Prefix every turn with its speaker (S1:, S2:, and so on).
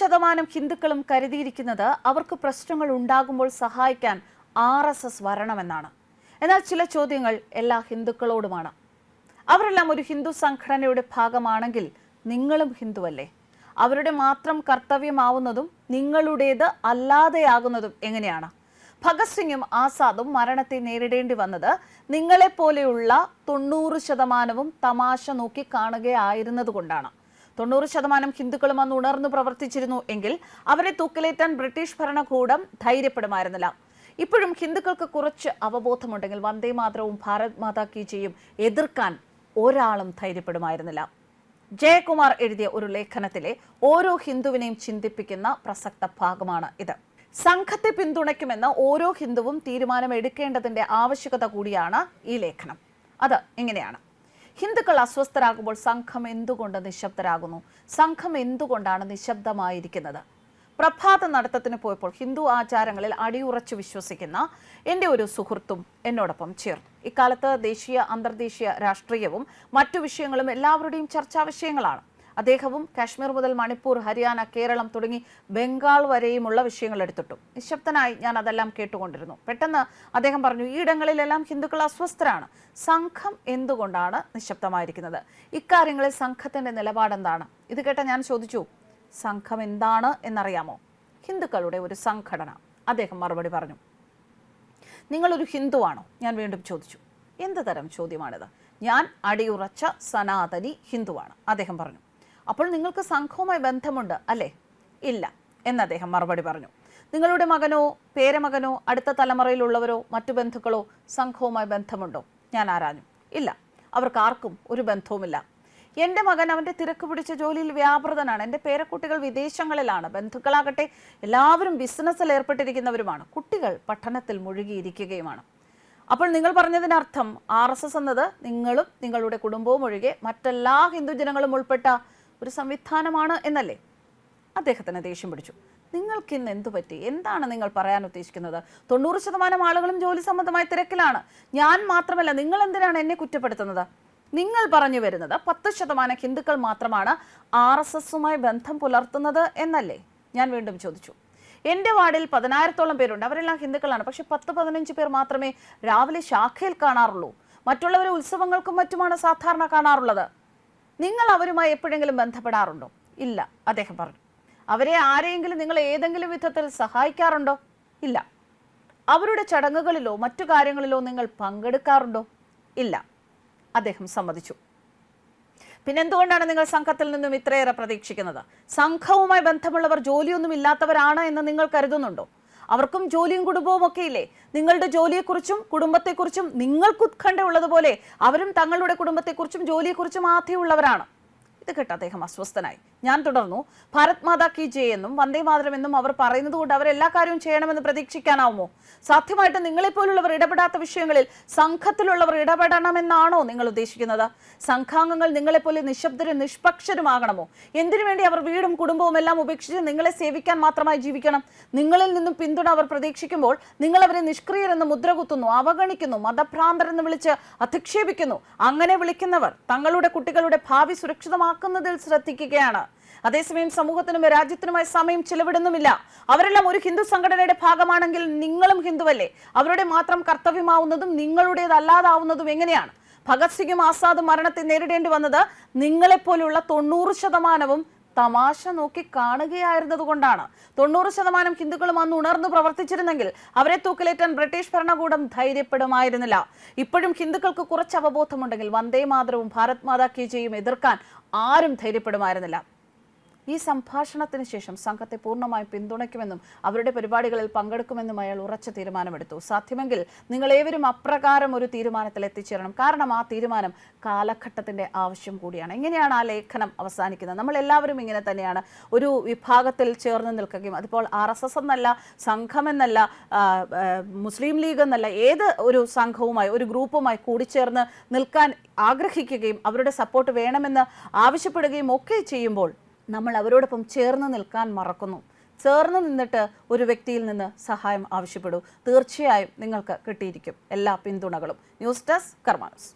S1: ശതമാനം ഹിന്ദുക്കളും കരുതിയിരിക്കുന്നത് അവർക്ക് പ്രശ്നങ്ങൾ ഉണ്ടാകുമ്പോൾ സഹായിക്കാൻ ആർ എസ് എസ് വരണമെന്നാണ്. എന്നാൽ ചില ചോദ്യങ്ങൾ എല്ലാ ഹിന്ദുക്കളോടുമാണ്. അവരെല്ലാം ഒരു ഹിന്ദു സംഘടനയുടെ ഭാഗമാണെങ്കിൽ നിങ്ങളും ഹിന്ദുവല്ലേ? അവരുടെ മാത്രം കർത്തവ്യമാവുന്നതും നിങ്ങളുടേത് അല്ലാതെയാകുന്നതും എങ്ങനെയാണ്? ഭഗത് സിംഗും ആസാദും മരണത്തെ നേരിടേണ്ടി വന്നത് നിങ്ങളെപ്പോലെയുള്ള തൊണ്ണൂറ് ശതമാനവും തമാശ നോക്കി കാണുകയായിരുന്നത് കൊണ്ടാണ് തൊണ്ണൂറ് ശതമാനം ഹിന്ദുക്കളും അന്ന് ഉണർന്നു പ്രവർത്തിച്ചിരുന്നു എങ്കിൽ അവരെ തൂക്കിലേറ്റാൻ ബ്രിട്ടീഷ് ഭരണകൂടം ധൈര്യപ്പെടുമായിരുന്നില്ല. ഇപ്പോഴും ഹിന്ദുക്കൾക്ക് കുറച്ച് അവബോധമുണ്ടെങ്കിൽ വന്ദേ മാതരവും ഭാരത് മാതാ കി ജയും എതിർക്കാൻ ഒരാളും ധൈര്യപ്പെടുമായിരുന്നില്ല. ജയകുമാർ എഴുതിയ ഒരു ലേഖനത്തിലെ ഓരോ ഹിന്ദുവിനെയും ചിന്തിപ്പിക്കുന്ന പ്രസക്ത ഭാഗമാണ് ഇത്. സംഘത്തെ പിന്തുണയ്ക്കുമെന്ന് ഓരോ ഹിന്ദുവും തീരുമാനമെടുക്കേണ്ടതിന്റെ ആവശ്യകത കൂടിയാണ് ഈ ലേഖനം. അത് ഇങ്ങനെയാണ്. ഹിന്ദുക്കൾ അസ്വസ്ഥരാകുമ്പോൾ സംഘം എന്തുകൊണ്ട് നിശബ്ദരാകുന്നു? സംഘം എന്തുകൊണ്ടാണ് നിശബ്ദമായിരിക്കുന്നത്? പ്രഭാത നടത്തത്തിന് പോയപ്പോൾ ഹിന്ദു ആചാരങ്ങളിൽ അടിയുറച്ചു വിശ്വസിക്കുന്ന എന്റെ ഒരു സുഹൃത്തും എന്നോടൊപ്പം ചേർന്നു. ഇക്കാലത്ത് ദേശീയ അന്തർദേശീയ രാഷ്ട്രീയവും മറ്റു വിഷയങ്ങളും എല്ലാവരുടെയും ചർച്ചാ വിഷയങ്ങളാണ്. അദ്ദേഹവും കാശ്മീർ മുതൽ മണിപ്പൂർ ഹരിയാന കേരളം തുടങ്ങി ബംഗാൾ വരെയുമുള്ള വിഷയങ്ങൾ എടുത്തിട്ടു. നിശബ്ദനായി ഞാൻ അതെല്ലാം കേട്ടുകൊണ്ടിരുന്നു. പെട്ടെന്ന് അദ്ദേഹം പറഞ്ഞു ഈ ഇടങ്ങളിലെല്ലാം ഹിന്ദുക്കൾ അസ്വസ്ഥരാണ്. സംഘം എന്തുകൊണ്ടാണ് നിശബ്ദമായിരിക്കുന്നത്? ഇക്കാര്യങ്ങളിൽ സംഘത്തിന്റെ നിലപാടെന്താണ്? ഇത് കേട്ട ഞാൻ ചോദിച്ചു സംഘം എന്താണ് എന്നറിയാമോ? ഹിന്ദുക്കളുടെ ഒരു സംഘടന. അദ്ദേഹം മറുപടി പറഞ്ഞു നിങ്ങളൊരു ഹിന്ദുവാണോ? ഞാൻ വീണ്ടും ചോദിച്ചു എന്ത് തരം ചോദ്യമാണിത്? ഞാൻ അടിയുറച്ച സനാതനി ഹിന്ദുവാണ്. അദ്ദേഹം പറഞ്ഞു അപ്പോൾ നിങ്ങൾക്ക് സംഘവുമായി ബന്ധമുണ്ട് അല്ലേ? ഇല്ല എന്ന് അദ്ദേഹം മറുപടി പറഞ്ഞു. നിങ്ങളുടെ മകനോ പേരമകനോ അടുത്ത തലമുറയിലുള്ളവരോ മറ്റു ബന്ധുക്കളോ സംഘവുമായി ബന്ധമുണ്ടോ? ഞാൻ ആരാഞ്ഞു? ഇല്ല അവർക്ക് ആർക്കും ഒരു ബന്ധവുമില്ല. എന്റെ മകൻ അവന്റെ തിരക്ക് പിടിച്ച ജോലിയിൽ വ്യാപൃതനാണ്. എന്റെ പേരക്കുട്ടികൾ വിദേശങ്ങളിലാണ്. ബന്ധുക്കളാകട്ടെ എല്ലാവരും ബിസിനസ്സിൽ ഏർപ്പെട്ടിരിക്കുന്നവരുമാണ്. കുട്ടികൾ പഠനത്തിൽ മുഴുകിയിരിക്കുകയുമാണ്. അപ്പോൾ നിങ്ങൾ പറഞ്ഞതിനർത്ഥം ആർ എസ് എസ് എന്നത് നിങ്ങളും നിങ്ങളുടെ കുടുംബവും ഒഴികെ മറ്റെല്ലാ ഹിന്ദുജനങ്ങളും ഉൾപ്പെട്ട ഒരു സംവിധാനമാണ് എന്നല്ലേ? അദ്ദേഹത്തിന് ദേഷ്യം പിടിച്ചു. നിങ്ങൾക്ക് ഇന്ന് എന്തു പറ്റി? എന്താണ് നിങ്ങൾ പറയാൻ ഉദ്ദേശിക്കുന്നത്? തൊണ്ണൂറ് ശതമാനം ആളുകളും ജോലി സംബന്ധമായ തിരക്കിലാണ്. ഞാൻ മാത്രമല്ല നിങ്ങൾ എന്തിനാണ് എന്നെ കുറ്റപ്പെടുത്തുന്നത്? നിങ്ങൾ പറഞ്ഞു വരുന്നത് പത്ത് ശതമാനം ഹിന്ദുക്കൾ മാത്രമാണ് ആർ എസ് എസുമായി ബന്ധം പുലർത്തുന്നത് എന്നല്ലേ? ഞാൻ വീണ്ടും ചോദിച്ചു. എന്റെ വാർഡിൽ പതിനായിരത്തോളം പേരുണ്ട്. അവരെല്ലാം ഹിന്ദുക്കളാണ്. പക്ഷെ പത്ത് പതിനഞ്ച് പേർ മാത്രമേ രാവിലെ ശാഖയിൽ കാണാറുള്ളൂ. മറ്റുള്ളവരെ ഉത്സവങ്ങൾക്കും മറ്റുമാണ് സാധാരണ കാണാറുള്ളത്. നിങ്ങൾ അവരുമായി എപ്പോഴെങ്കിലും ബന്ധപ്പെടാറുണ്ടോ? ഇല്ല അദ്ദേഹം പറഞ്ഞു. അവരെ ആരെയെങ്കിലും നിങ്ങൾ ഏതെങ്കിലും വിധത്തിൽ സഹായിക്കാറുണ്ടോ? ഇല്ല. അവരുടെ ചടങ്ങുകളിലോ മറ്റു കാര്യങ്ങളിലോ നിങ്ങൾ പങ്കെടുക്കാറുണ്ടോ? ഇല്ല അദ്ദേഹം സമ്മതിച്ചു. പിന്നെന്തുകൊണ്ടാണ് നിങ്ങൾ സംഘത്തിൽ നിന്നും ഇത്രയേറെ പ്രതീക്ഷിക്കുന്നത്? സംഘവുമായി ബന്ധമുള്ളവർ ജോലിയൊന്നും ഇല്ലാത്തവരാണ് എന്ന് നിങ്ങൾ കരുതുന്നുണ്ടോ? അവർക്കും ജോലിയും കുടുംബവും ഒക്കെ ഇല്ലേ നിങ്ങളുടെ ജോലിയെക്കുറിച്ചും കുടുംബത്തെക്കുറിച്ചും നിങ്ങൾക്ക് ഉത്കണ്ഠ ഉള്ളതുപോലെ അവരും തങ്ങളുടെ കുടുംബത്തെക്കുറിച്ചും ജോലിയെക്കുറിച്ചും ആധിയുള്ളവരാണ്. ഇത് കേട്ട് അദ്ദേഹം അസ്വസ്ഥനായി. ഞാൻ തുടർന്നു ഭാരത് മാതാ കി ജയ് എന്നും വന്ദേ മാതരം എന്നും അവർ പറയുന്നത് കൊണ്ട് എല്ലാ കാര്യവും ചെയ്യണമെന്ന് പ്രതീക്ഷിക്കാനാവുമോ? സാധ്യമായിട്ട് നിങ്ങളെപ്പോലുള്ളവർ ഇടപെടാത്ത വിഷയങ്ങളിൽ സംഘത്തിലുള്ളവർ ഇടപെടണമെന്നാണോ നിങ്ങൾ ഉദ്ദേശിക്കുന്നത്? സംഘാംഗങ്ങൾ നിങ്ങളെപ്പോലെ നിശബ്ദരും നിഷ്പക്ഷരുമാകണമോ? എന്തിനു വേണ്ടി അവർ വീടും കുടുംബവും എല്ലാം ഉപേക്ഷിച്ച് നിങ്ങളെ സേവിക്കാൻ മാത്രമായി ജീവിക്കണം? നിങ്ങളിൽ നിന്നും പിന്തുണ അവർ പ്രതീക്ഷിക്കുമ്പോൾ നിങ്ങൾ അവരെ നിഷ്ക്രിയരെന്ന് മുദ്രകുത്തുന്നു അവഗണിക്കുന്നു മതഭ്രാന്തരെന്ന് വിളിച്ച് അധിക്ഷേപിക്കുന്നു. അങ്ങനെ വിളിക്കുന്നവർ തങ്ങളുടെ കുട്ടികളുടെ ഭാവി സുരക്ഷിതമാക്കുന്നതിൽ ശ്രദ്ധിക്കുകയാണ്. അതേസമയം സമൂഹത്തിനും രാജ്യത്തിനുമായി സമയം ചെലവിടുന്നുമില്ല. അവരെല്ലാം ഒരു ഹിന്ദു സംഘടനയുടെ ഭാഗമാണെങ്കിൽ നിങ്ങളും ഹിന്ദുവല്ലേ? അവരുടെ മാത്രം കർത്തവ്യമാവുന്നതും നിങ്ങളുടേതല്ലാതാവുന്നതും എങ്ങനെയാണ്? ഭഗത് സിംഗും ആസാദും മരണത്തെ നേരിടേണ്ടി വന്നത് നിങ്ങളെപ്പോലുള്ള തൊണ്ണൂറ് ശതമാനവും തമാശ നോക്കി കാണുകയായിരുന്നത് കൊണ്ടാണ് തൊണ്ണൂറ് ശതമാനം ഹിന്ദുക്കളും അന്ന് ഉണർന്നു പ്രവർത്തിച്ചിരുന്നെങ്കിൽ അവരെ തൂക്കിലേറ്റാൻ ബ്രിട്ടീഷ് ഭരണകൂടം ധൈര്യപ്പെടുമായിരുന്നില്ല. ഇപ്പോഴും ഹിന്ദുക്കൾക്ക് കുറച്ച് അവബോധമുണ്ടെങ്കിൽ വന്ദേ മാതരവും ഭാരത് മാതാ കീജയും എതിർക്കാൻ ആരും ധൈര്യപ്പെടുമായിരുന്നില്ല. ഈ സംഭാഷണത്തിന് ശേഷം സംഘത്തെ പൂർണമായും പിന്തുണയ്ക്കുമെന്നും അവരുടെ പരിപാടികളിൽ പങ്കെടുക്കുമെന്നും അയാൾ ഉറച്ച തീരുമാനമെടുത്തു. സാധ്യമെങ്കിൽ നിങ്ങൾ ഏവരും അപ്രകാരം ഒരു തീരുമാനത്തിൽ എത്തിച്ചേരണം. കാരണം ആ തീരുമാനം കാലഘട്ടത്തിന്റെ ആവശ്യം കൂടിയാണ്. എങ്ങനെയാണ് ആ ലേഖനം അവസാനിക്കുന്നത്. നമ്മൾ എല്ലാവരും ഇങ്ങനെ തന്നെയാണ് ഒരു വിഭാഗത്തിൽ ചേർന്ന് നിൽക്കുകയും അതിപ്പോൾ ആർ എസ് എസ് എന്നല്ല സംഘമെന്നല്ല ആ, ആ, മുസ്ലിം ലീഗ് എന്നല്ല ഏത് ഒരു സംഘവുമായി ഒരു ഗ്രൂപ്പുമായി കൂടിച്ചേർന്ന് നിൽക്കാൻ ആഗ്രഹിക്കുകയും അവരുടെ സപ്പോർട്ട് വേണമെന്ന് ആവശ്യപ്പെടുകയും ഒക്കെ ചെയ്യുമ്പോൾ നമ്മൾ അവരോടൊപ്പം ചേർന്ന് നിൽക്കാൻ മറക്കുന്നു. ചേർന്ന് നിന്നിട്ട് ഒരു വ്യക്തിയിൽ നിന്ന് സഹായം ആവശ്യപ്പെടൂ. തീർച്ചയായും നിങ്ങൾക്ക് കിട്ടിയിരിക്കും എല്ലാ പിന്തുണകളും. News desk കർമാനസ്.